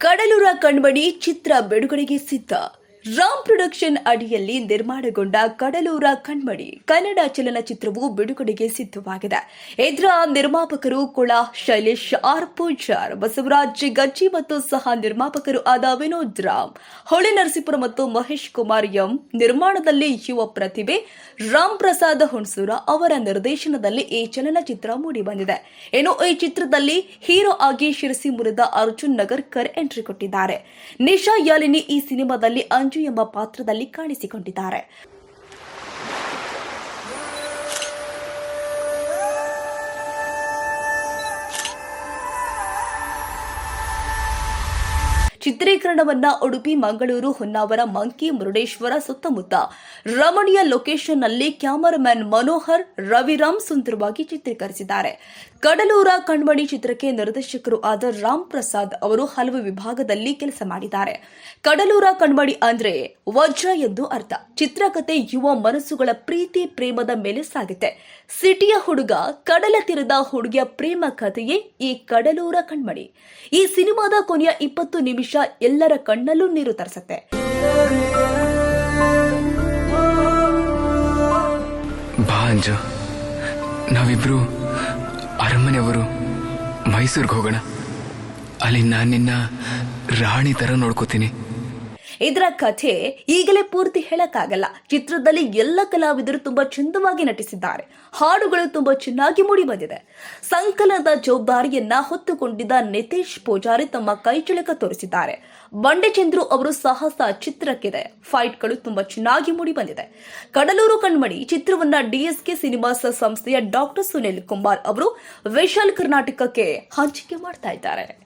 ಕಡಲೂರ ಕಣ್ಮಣಿ ಚಿತ್ರ ಬಿಡುಗಡೆಗೆ ಸಿದ್ಧ. ರಾಮ್ ಪ್ರೊಡಕ್ಷನ್ ಅಡಿಯಲ್ಲಿ ನಿರ್ಮಾಣಗೊಂಡ ಕಡಲೂರ ಕಣ್ಮಡಿ. ಕನ್ನಡ ಚಲನಚಿತ್ರವು ಬಿಡುಗಡೆಗೆ ಸಿದ್ಧವಾಗಿದೆ. ಇದರ ನಿರ್ಮಾಪಕರು ಕುಳ ಶೈಲೇಶ್ ಆರ್ ಪೂಜಾರ್ ಬಸವರಾಜ್ ಗಜ್ಜಿ ಮತ್ತು ಸಹ ನಿರ್ಮಾಪಕರು ಆದ ವಿನೋದ್ ರಾಮ್, ಹೊಳೆ ನರಸೀಪುರ ಮತ್ತು ಮಹೇಶ್ ಕುಮಾರ್ ಎಂ ನಿರ್ಮಾಣದಲ್ಲಿ ಯುವ ಪ್ರತಿಭೆ. ರಾಮ್ ಪ್ರಸಾದ್ ಹುಣಸೂರ ಅವರ ನಿರ್ದೇಶನದಲ್ಲಿ ಈ ಚಲನಚಿತ್ರ ಮೂಡಿಬಂದಿದೆ. ಇನ್ನು ಈ ಚಿತ್ರದಲ್ಲಿ ಹೀರೋ ಆಗಿ ಶಿರಸಿ ಮುರಿದ ಅರ್ಜುನ್ ನಗರ್ಕರ್ ಎಂಟ್ರಿ ಕೊಟ್ಟಿದ್ದಾರೆ. ನಿಶಾ ಯಾಲಿನಿ ಈ ಸಿನಿಮಾದಲ್ಲಿ ಅಂಜು ಎಂಬ ಪಾತ್ರದಲ್ಲಿ ಕಾಣಿಸಿಕೊಂಡಿದ್ದಾರೆ. ಚಿತ್ರೀಕರಣವನ್ನ ಉಡುಪಿ, ಮಂಗಳೂರು, ಹೊನ್ನಾವರ, ಮಂಕಿ, ಮುರುಡೇಶ್ವರ ಸುತ್ತಮುತ್ತ. ರಮಣೀಯ ಲೊಕೇಶನ್ನಲ್ಲಿ ಕ್ಯಾಮರಾಮನ್ ಮನೋಹರ್, ರವಿರಾಮ್ ಸುಂದರವಾಗಿ ಚಿತ್ರೀಕರಿಸಿದ್ದಾರೆ. ಕಡಲೂರ ಕಣ್ಮಣಿ ಚಿತ್ರಕ್ಕೆ ನಿರ್ದೇಶಕರು ಆದ ರಾಮ್ ಪ್ರಸಾದ್ ಅವರು ಹಲವು ವಿಭಾಗದಲ್ಲಿ ಕೆಲಸ ಮಾಡಿದ್ದಾರೆ. ಕಡಲೂರ ಕಣ್ಮಣಿ ಅಂದ್ರೆ ವಜ್ರ ಎಂದು ಅರ್ಥ. ಚಿತ್ರಕತೆ ಯುವ ಮನಸ್ಸುಗಳ ಪ್ರೀತಿ ಪ್ರೇಮದ ಮೇಲೆ ಸಾಗುತ್ತೆ ಸಿಟಿಯ ಹುಡುಗ, ಕಡಲ ತೀರದ ಹುಡುಗಿಯ ಪ್ರೇಮ ಕಥೆಯೇ ಈ ಕಡಲೂರ ಕಣ್ಮಣಿ. ಈ ಸಿನಿಮಾದ ಕೊನೆಯ ಇಪ್ಪತ್ತು ನಿಮಿಷ ಎಲ್ಲರ ಕಣ್ಣಲ್ಲೂ ನೀರು ತರಿಸುತ್ತೆ. ಅಂಜು. ನಾವಿಬ್ರು ಅರಮನೆಯವರು ಮೈಸೂರಿಗೆ ಹೋಗೋಣ. ಅಲ್ಲಿ ನಾನು ನಿನ್ನ ರಾಣಿ ತರ ನೋಡ್ಕೋತೀನಿ. ಇದರ ಕಥೆ ಈಗಲೇ ಪೂರ್ತಿ ಹೇಳಕ್ಕಾಗಲ್ಲ. ಚಿತ್ರದಲ್ಲಿ ಎಲ್ಲ ಕಲಾವಿದರು ತುಂಬಾ ಚಂದವಾಗಿ ನಟಿಸಿದ್ದಾರೆ. ಹಾಡುಗಳು ತುಂಬಾ ಚೆನ್ನಾಗಿ ಮೂಡಿ ಬಂದಿದೆ. ಸಂಕಲನದ ಜವಾಬ್ದಾರಿಯನ್ನ ಹೊತ್ತುಕೊಂಡಿದ್ದ ನಿತೇಶ್ ಪೂಜಾರಿ ತಮ್ಮ ಕೈಚಳಕ ತೋರಿಸಿದ್ದಾರೆ. ಬಂಡೆಚಂದ್ರು ಅವರು ಸಾಹಸ ಚಿತ್ರಕ್ಕಿದೆ. ಫೈಟ್ಗಳು ತುಂಬಾ ಚೆನ್ನಾಗಿ ಮೂಡಿ ಬಂದಿದೆ. ಕಡಲೂರು ಕಣ್ಮಣಿ ಚಿತ್ರವನ್ನ ಡಿಎಸ್ಕೆ ಸಿನಿಮಾಸ್ ಸಂಸ್ಥೆಯ ಡಾಕ್ಟರ್ ಸುನಿಲ್ ಕುಮಾರ್ ಅವರು ವಿಶಾಲ್ ಕರ್ನಾಟಕಕ್ಕೆ ಹಂಚಿಕೆ ಮಾಡ್ತಾ ಇದ್ದಾರೆ.